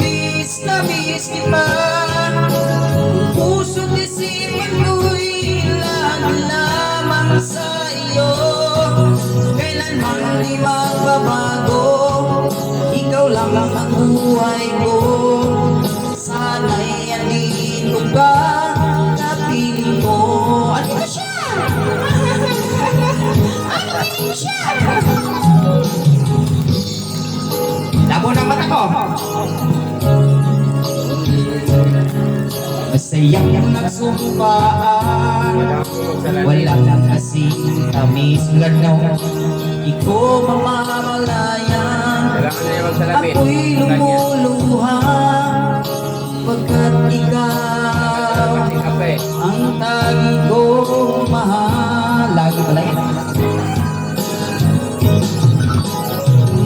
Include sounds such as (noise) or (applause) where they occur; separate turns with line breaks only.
Miss na miss kita Puso't lamang sa iyo Kailanman di magbabago Ikaw lang ang buhay ko Sana'y andito ka Kapiling ko Ano ba siya? (laughs) Ano? Masayang nagsumpaan Wala lang kasing tamis Lanaw Ikaw mamamalayan Ako'y lumuluha Pagkat ikaw Ang tagi kong mahal Lagi pala yun